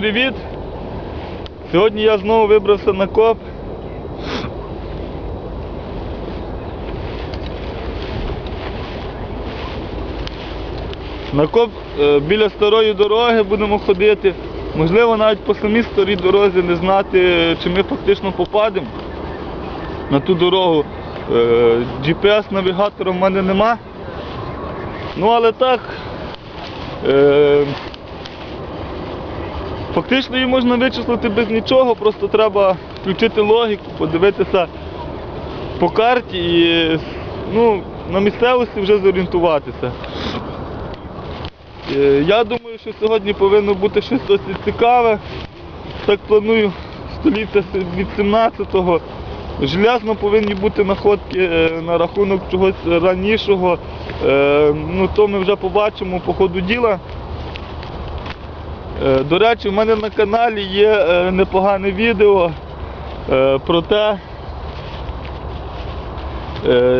Привіт! Сьогодні я знову вибрався на коп. На коп е, біля старої дороги будемо ходити. Можливо, навіть по самій старій дорозі не знати, чи ми фактично попадемо на ту дорогу. Е, GPS-навігатора в мене нема. Ну але так. Фактично її можна вичислити без нічого, просто треба включити логіку, подивитися по карті і ну, на місцевості вже зорієнтуватися. Е, Я думаю, що сьогодні повинно бути щось досить цікаве. Так планую століття від 17-го. Железно повинні бути находки е, на рахунок чогось ранішого. Е, Ну, то ми вже побачимо по ходу діла. Е, До речі, в мене на каналі є е, непогане відео е, про те,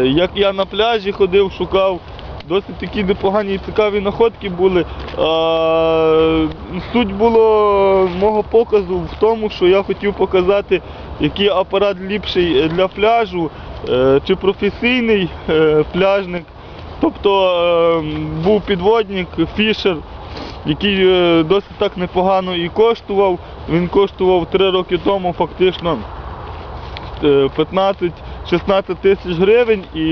як я на пляжі ходив, шукав. Досить такі непогані і цікаві находки були. А, суть було мого показу в тому, що я хотів показати, який апарат ліпший для пляжу, чи професійний пляжник. Тобто е, був підводник, фішер, який е, досить так непогано і коштував. Він коштував 3 роки тому фактично е, 15-16 тисяч гривень і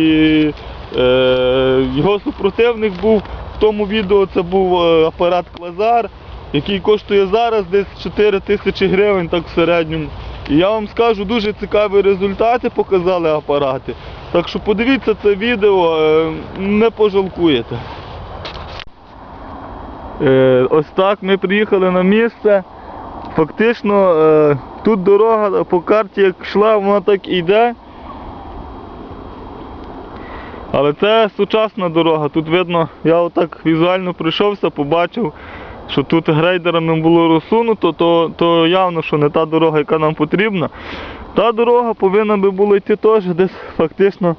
е, його супротивник був в тому відео, це був е, апарат Клазар, який коштує зараз десь 4 тисячі гривень так в середньому. І я вам скажу, дуже цікаві результати показали апарати. Так що подивіться це відео, е, не пожалкуєте. Е, Ось так ми приїхали на місце. Фактично е, тут дорога по карті як йшла, вона так і йде. Але це сучасна дорога. Тут видно, я отак візуально прийшовся, побачив, що тут грейдерами було розсунуто, то, то явно, що не та дорога, яка нам потрібна. Та дорога повинна би була йти теж десь фактично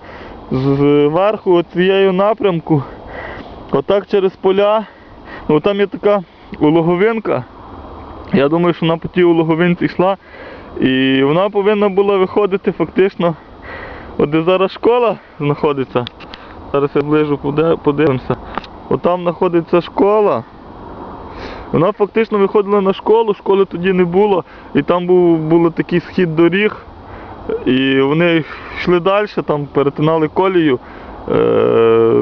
зверху цією напрямку. Отак через поля. Ну, там є така улоговинка. Я думаю, що вона по тій улоговинці йшла. І вона повинна була виходити фактично, от де зараз школа знаходиться. Зараз я ближу подивимося. От там знаходиться школа. Вона фактично виходила на школу, школи тоді не було. І там був, був такий схід доріг. І вони йшли далі, там перетинали колію. Е,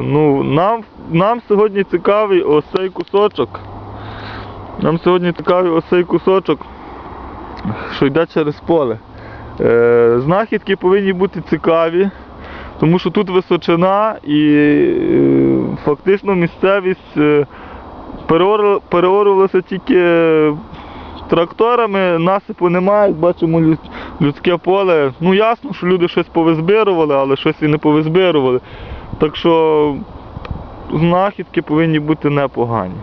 ну, нам, нам сьогодні цікавий ось цей кусочок. Нам сьогодні цікавий ось цей кусочок, що йде через поле. Е, знахідки повинні бути цікаві, тому що тут височина і е, фактично місцевість е, переорювалася тільки тракторами, насипу немає, як бачимо люд- людське поле. Ну ясно, що люди щось повизбирували, але щось і не повизбирували. Так що знахідки повинні бути непогані.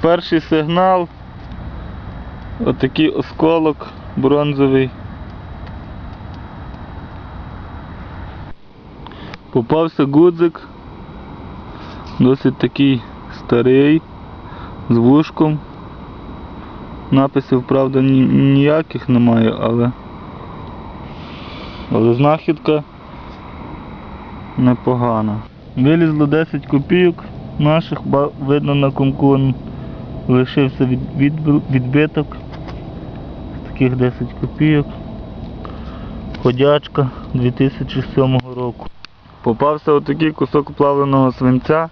Перший сигнал. Отакий осколок бронзовий. Попався гудзик. Досить такий старий, з вушком. Написів, правда, ніяких немає, але, але знахідка непогана. Вилізло 10 копійок наших, видно на комку он лишився від, відбиток. З таких 10 копійок. Ходячка 2007 року. Попався отакий кусок плавленого свинця.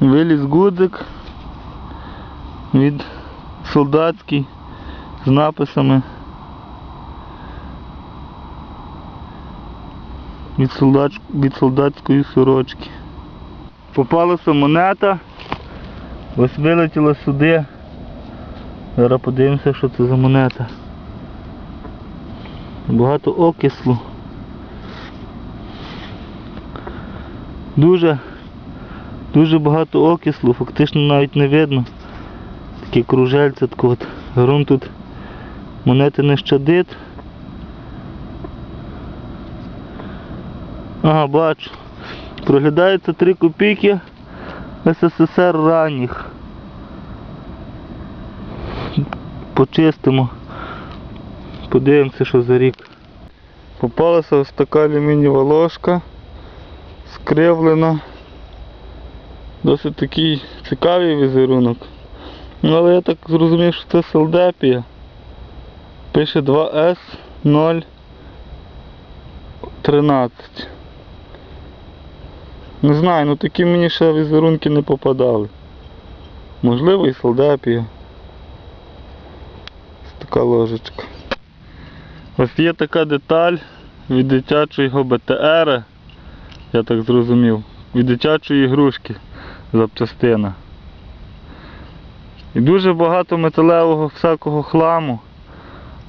Виліз гудзик від солдатський з написами від, солдач... від солдатської сорочки. Попалася монета, ось вилетіла сюди. Зараз подивимося, що це за монета. Багато окислу. Дуже Дуже багато окислу, фактично навіть не видно. Таке кружельце, таке от. Грунт тут монети не щадить. Ага, бачу. Проглядається 3 копійки СССР ранніх. Почистимо. Подивимося, що за рік. Попалася ось така алюмінієва ложка. Скривлена. Досить такий цікавий візерунок. Ну, але я так зрозумів, що це селдепія. Пише 2С 013. Не знаю, ну такі мені ще візерунки не попадали. Можливо і селдепія. Ось така ложечка. Ось є така деталь від дитячого БТР, я так зрозумів, від дитячої ігрушки запчастина. І дуже багато металевого всякого хламу,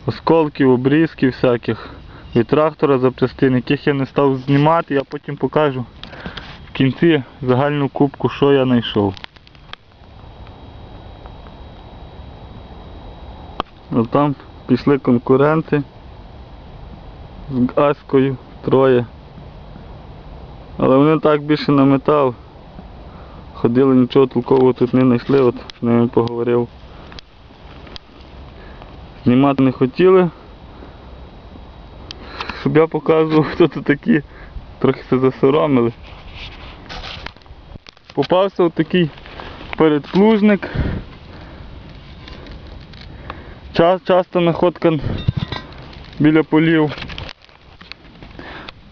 осколків, обрізків всяких від трактора запчастин, яких я не став знімати, я потім покажу в кінці загальну кубку, що я знайшов. А там пішли конкуренти з Аською троє. Але вони так більше на метал. Ходили, нічого толкового тут не знайшли, от з ними поговорив. Знімати не хотіли. Щоб я показував, хто тут такі, трохи се засоромили. Попався от такий передплужник. Ча- Часто находка біля полів.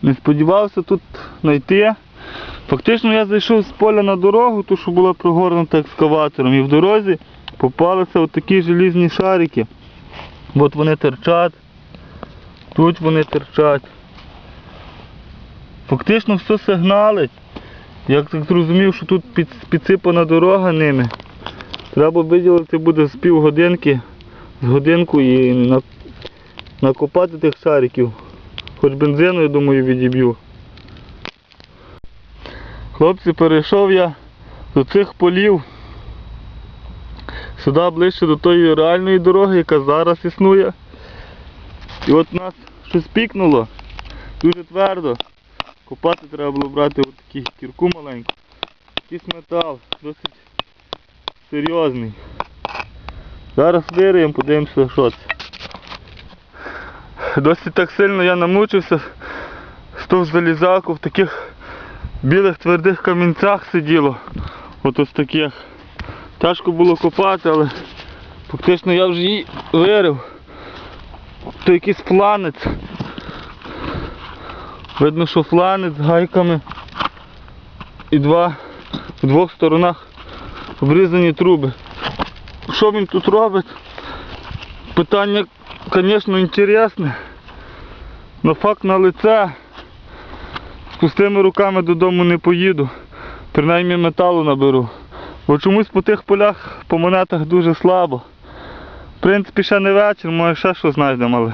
Не сподівався тут знайти. Фактично я зайшов з поля на дорогу, ту, що була пригорнута екскаватором, і в дорозі попалися отакі желізні шарики. От вони терчать, тут вони терчать. Фактично все сигналить. Я так зрозумів, що тут під, підсипана дорога ними. Треба виділити буде з півгодинки, з годинку і на, накопати тих шариків. Хоч бензину, я думаю, відіб'ю. Хлопці, перейшов я до цих полів. Сюди ближче до тої реальної дороги, яка зараз існує. І от нас щось пікнуло. Дуже твердо. Копати треба було брати от таку кірку маленьку. Якийсь метал, досить серйозний. Зараз вириємо, подивимося, що це. Досить так сильно я намучився, стов залізаку в таких білих твердих камінцях сиділо. От ось таких. Тяжко було копати, але фактично я вже її вирив. То якийсь фланець. Видно, що фланець з гайками і два в двох сторонах обрізані труби. Що він тут робить? Питання, звісно, інтересне. Но факт на лице. З пустими руками додому не поїду. Принаймні металу наберу. Бо чомусь по тих полях по монетах дуже слабо. В принципі, ще не вечір, може ще що знайдемо, але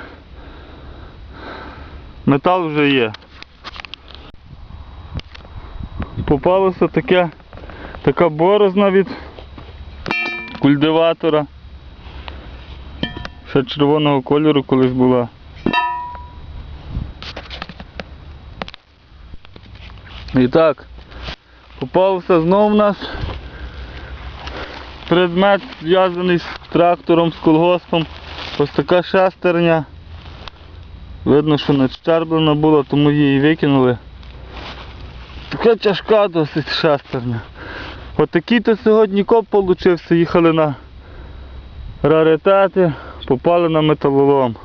метал вже є. Попалося таке, така борозна від культиватора. Ще червоного кольору колись була. І так, попався знов у нас предмет зв'язаний з трактором, з колгоспом. Ось така шестерня. Видно, що надщерблена була, тому її викинули. Така тяжка досить шестерня. Отакий то сьогодні коп получився, їхали на раритети, попали на металолом.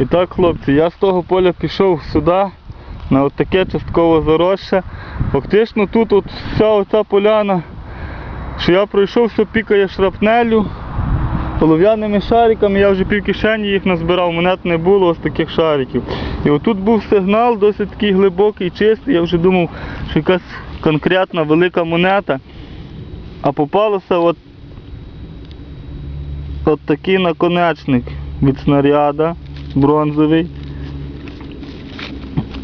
І так, хлопці, я з того поля пішов сюди, на от таке частково заросше. Фактично тут от вся оця поляна, що я пройшов, все пікає шрапнелю, полов'яними шариками, я вже пів кишені їх назбирав, монет не було ось таких шариків. І отут був сигнал досить такий глибокий, чистий, я вже думав, що якась конкретна велика монета. А попалося от, от такий наконечник від снаряда бронзовий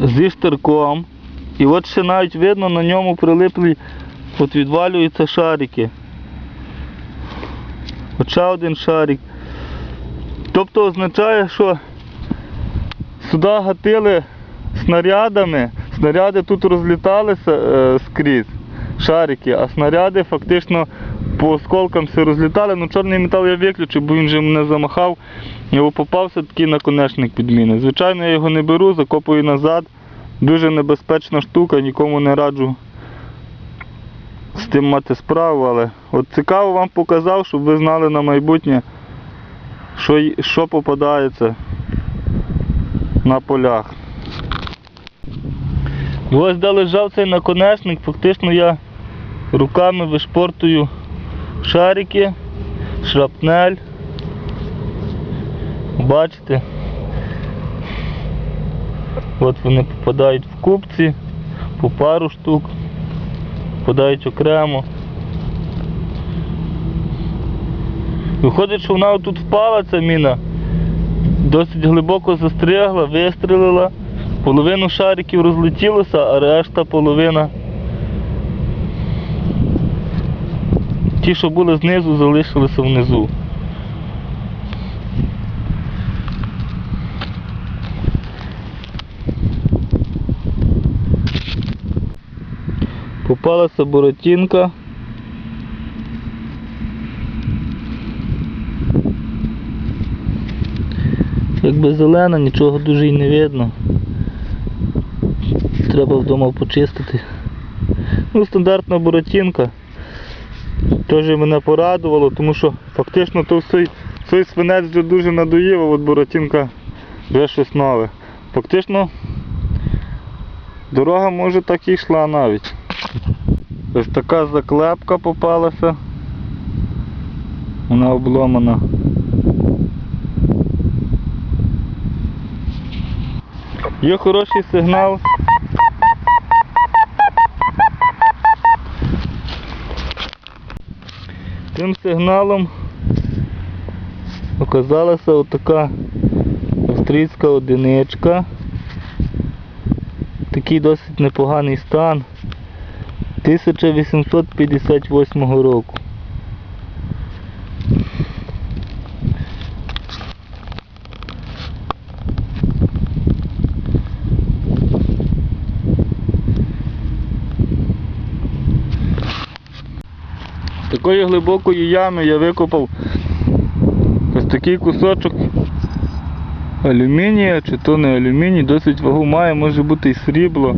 зі штирком. І от ще навіть видно на ньому прилиплі, от відвалюються шарики. Ще один шарик. Тобто означає, що сюди гатили снарядами, снаряди тут розліталися е, скрізь, шарики, а снаряди фактично по осколкам все розлітали. Ну чорний метал я виключив, бо він же мене замахав. Його попався такий наконечник підміни. Звичайно, я його не беру, закопую назад. Дуже небезпечна штука, нікому не раджу з тим мати справу, але от цікаво вам показав, щоб ви знали на майбутнє, що, що попадається на полях. І ось де лежав цей наконечник, фактично я руками вишпортую шарики, шрапнель. Бачите? От вони попадають в купці по пару штук, попадають окремо. Виходить, що вона тут впала, ця міна, досить глибоко застрягла, вистрілила, половину шариків розлетілося, а решта половина. Ті, що були знизу, залишилися внизу. Попалася буратинка. Якби зелена, нічого дуже й не видно. Треба вдома почистити. Ну, стандартна буратинка. Теж мене порадувало, тому що фактично то цей, цей свинець вже дуже надоїв, а от буратинка вже щось нове. Фактично дорога може так і йшла навіть. Ось така заклепка попалася. Вона обломана. Є хороший сигнал. Тим сигналом оказалася отака австрійська одиничка. Такий досить непоганий стан. 1858 року. Такої глибокої ями я викопав ось такий кусочок алюмінія, чи то не алюміній, досить вагу має, може бути і срібло.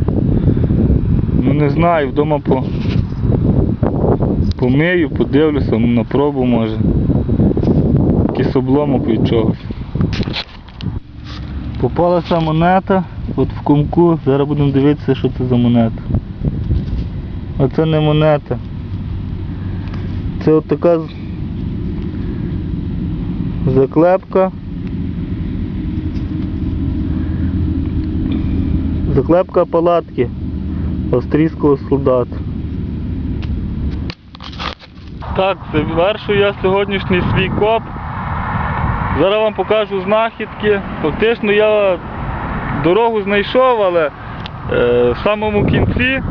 Не знаю, вдома по... помию, подивлюся, на пробу може. Якийсь обломок від чогось. Попалася монета, от в кумку, зараз будемо дивитися, що це за монета. А це не монета. Це от така заклепка. Заклепка палатки австрійського солдата. Так, завершую я сьогоднішній свій коп. Зараз вам покажу знахідки. Фактично я дорогу знайшов, але е, в самому кінці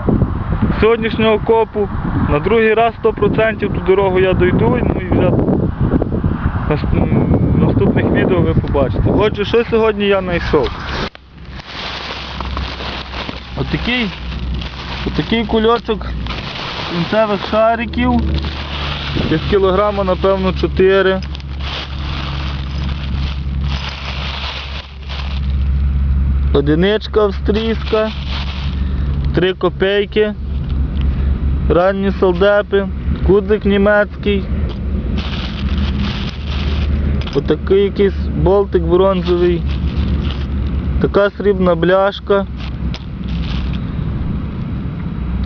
сьогоднішнього копу на другий раз 100% ту дорогу я дойду, ну і вже в наступних відео ви побачите. Отже, що сьогодні я знайшов? Отакий, отакий кульочок кінцевих шариків. Десь кілограма, напевно, 4. Одиничка австрійська, 3 копейки, ранні солдепи, кудзик німецький. Отакий якийсь болтик бронзовий, така срібна бляшка,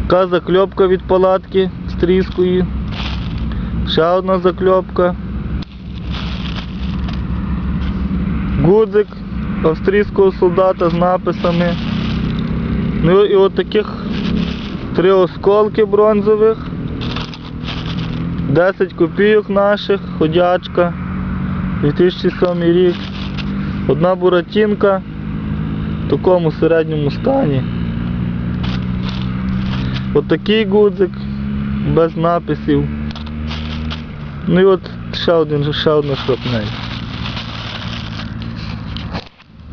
така закльопка від палатки стрійської, ще одна закльопка, гудзик австрійського солдата з написами. Ну і от таких три осколки бронзових, 10 копійок наших, ходячка, 2007 рік, одна буратинка в такому середньому стані. От такий гудзик без написів. Ну і от ще один, ще одна шрапнель.